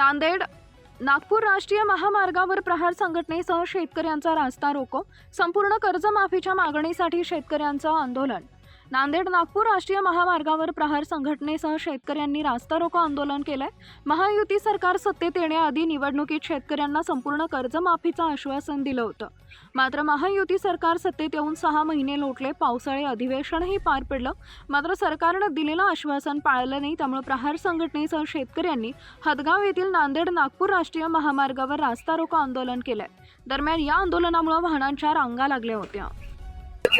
नांदेड नागपूर राष्ट्रीय महामार्गावर प्रहार संघटनेसह शेतकऱ्यांचा रास्ता रोको संपूर्ण कर्जमाफीच्या मागणीसाठी शेतकऱ्यांचं आंदोलन. नांदेड नागपूर राष्ट्रीय महामार्गावर प्रहार संघटनेसह शेतकऱ्यांनी रास्ता रोको आंदोलन केलंय. महायुती सरकार सत्तेत येण्याआधी निवडणुकीत शेतकऱ्यांना संपूर्ण कर्जमाफीचं आश्वासन दिलं होतं. मात्र महायुती सरकार सत्तेत येऊन सहा महिने लोटले पावसाळी अधिवेशनही पार पडलं. मात्र सरकारनं दिलेलं आश्वासन पाळलं नाही त्यामुळे प्रहार संघटनेसह शेतकऱ्यांनी हदगाव येथील नांदेड नागपूर राष्ट्रीय महामार्गावर रास्ता रोको आंदोलन केलंय. दरम्यान या आंदोलनामुळे वाहनांच्या रांगा लागल्या होत्या.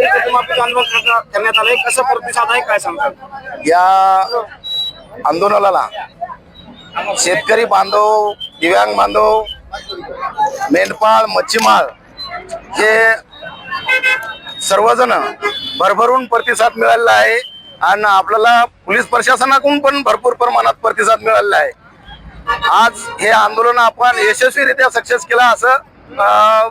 कर्जमाफीचं आंदोलन करण्यात आलंय. कसं प्रतिसाद आहे काय सांगतात या आंदोलनाला शेतकरी बांधव दिव्यांग बांधव मेंढपाळ मच्छीमार हे सर्वजण भरभरून प्रतिसाद मिळालेला आहे आणि आपल्याला पोलीस प्रशासनाकडून पण भरपूर प्रमाणात प्रतिसाद मिळालेला आहे. आज हे आंदोलन आपण यशस्वीरित्या सक्सेस केला असं अं,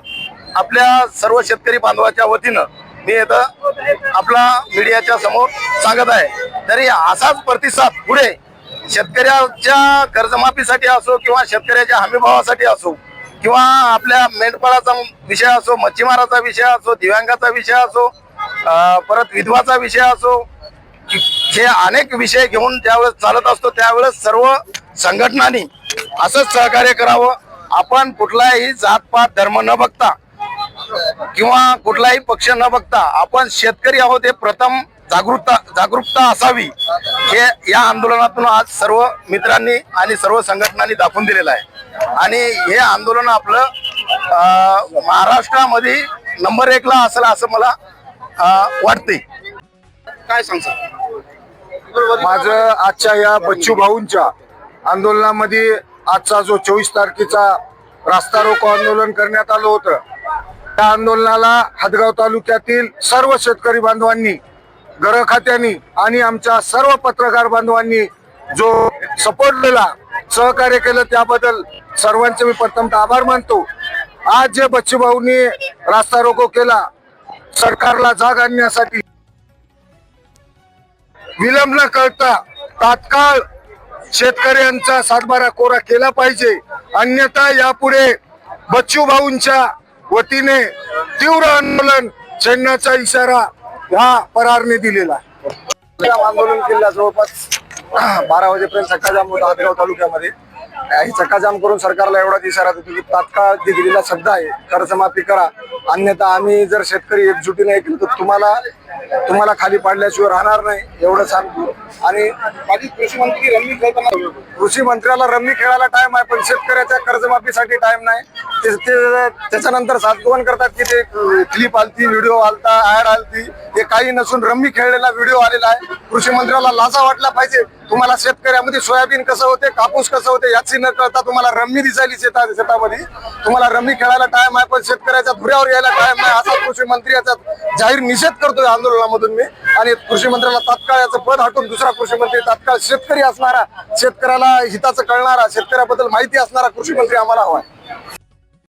आपल्या सर्व शेतकरी बांधवाच्या वतीनं मी इथं आपला मीडियाच्या समोर सांगत आहे. तरी असाच प्रतिसाद पुढे शेतकऱ्याच्या कर्जमाफीसाठी असो किंवा शेतकऱ्याच्या हमीभावासाठी असो किंवा आपल्या मेंढपाळाचा विषय असो मच्छीमाराचा विषय असो दिव्यांगाचा विषय असो परत विधवाचा विषय असो हे अनेक विषय घेऊन ज्यावेळेस चालत असतो त्यावेळेस सर्व संघटनांनी असंच सहकार्य करावं. आपण कुठलाही जातपात धर्म न बघता किंवा कुठलाही पक्ष न बघता आपण शेतकरी आहोत हे प्रथम जागरूकता जागरूकता असावी हे या आंदोलनातून आज सर्व मित्रांनी आणि सर्व संघटनांनी दाखवून दिलेलं आहे. आणि हे आंदोलन आपलं अं, महाराष्ट्रामध्ये नंबर एकला असेल असं मला अं, वाटते. काय सांगतात माझं आजच्या या बच्चू भाऊंच्या आंदोलनामध्ये आजचा जो चोवीस तारखेचा रास्ता रोको आंदोलन करण्यात आलं होतं त्या आंदोलनाला हदगाव तालुक्यातील सर्व शेतकरी बांधवांनी घर खात्यांनी आणि आमच्या सर्व पत्रकार बांधवांनी जो सपोर्ट दिला सहकार्य केलं त्याबद्दल सर्वांचे मी प्रथमतः आभार मानतो. आज जे बच्चूभाऊनी रास्ता रोको केला सरकारला जाग आणण्यासाठी विलंब न करता तात्काळ शेतकऱ्यांचा सातबारा कोरा केला पाहिजे. अन्यथा यापुढे बच्चू भाऊंच्या वतीने तीव्र आंदोलन छेडण्याचा इशारा ह्या परारने दिलेला आंदोलन केलेला जवळपास बारा वाजेपर्यंत चक्काजाम होता हातगाव तालुक्यामध्ये. ही चक्काजाम करून सरकारला एवढाच इशारा देतो की तात्काळ जे दिलेला शब्द आहे कर्जमाफी करा. अन्यथा आम्ही जर शेतकरी एकजुटीने ऐकलं तर तुम्हाला तुम्हाला खाली पाडल्याशिवाय राहणार नाही एवढं सांगतो. आणि माझी कृषी मंत्री रम्मी खेळताना कृषी मंत्र्याला रम्मी खेळायला टाइम आहे पण शेतकऱ्याच्या कर्जमाफीसाठी टाइम नाही. ते त्याच्यानंतर सातगोवन करतात की ते क्लिप आलती व्हिडिओ आलता ऍड आलती. ते काही नसून रम्मी खेळलेला व्हिडिओ आलेला आहे. कृषी मंत्र्याला लाजा वाटला पाहिजे. तुम्हाला शेतकऱ्यामध्ये सोयाबीन कसं होते कापूस कसं होते याची न कळता तुम्हाला रम्मी दिसायली शेता शेतामध्ये. तुम्हाला रम्मी खेळायला टाइम आहे पण शेतकऱ्याच्या धुऱ्यावर यायला टाइम नाही असा कृषी मंत्री याचा जाहीर निषेध करतोय आंदोलन आंदोलनामधून मी आणि कृषी मंत्र्याला तात्काळ याचं पद हटून दुसरा कृषी मंत्री तात्काळ शेतकरी असणारा शेतकऱ्याला हिताचं कळणारा शेतकऱ्याबद्दल माहिती असणारा कृषी मंत्री आम्हाला हवा आहे.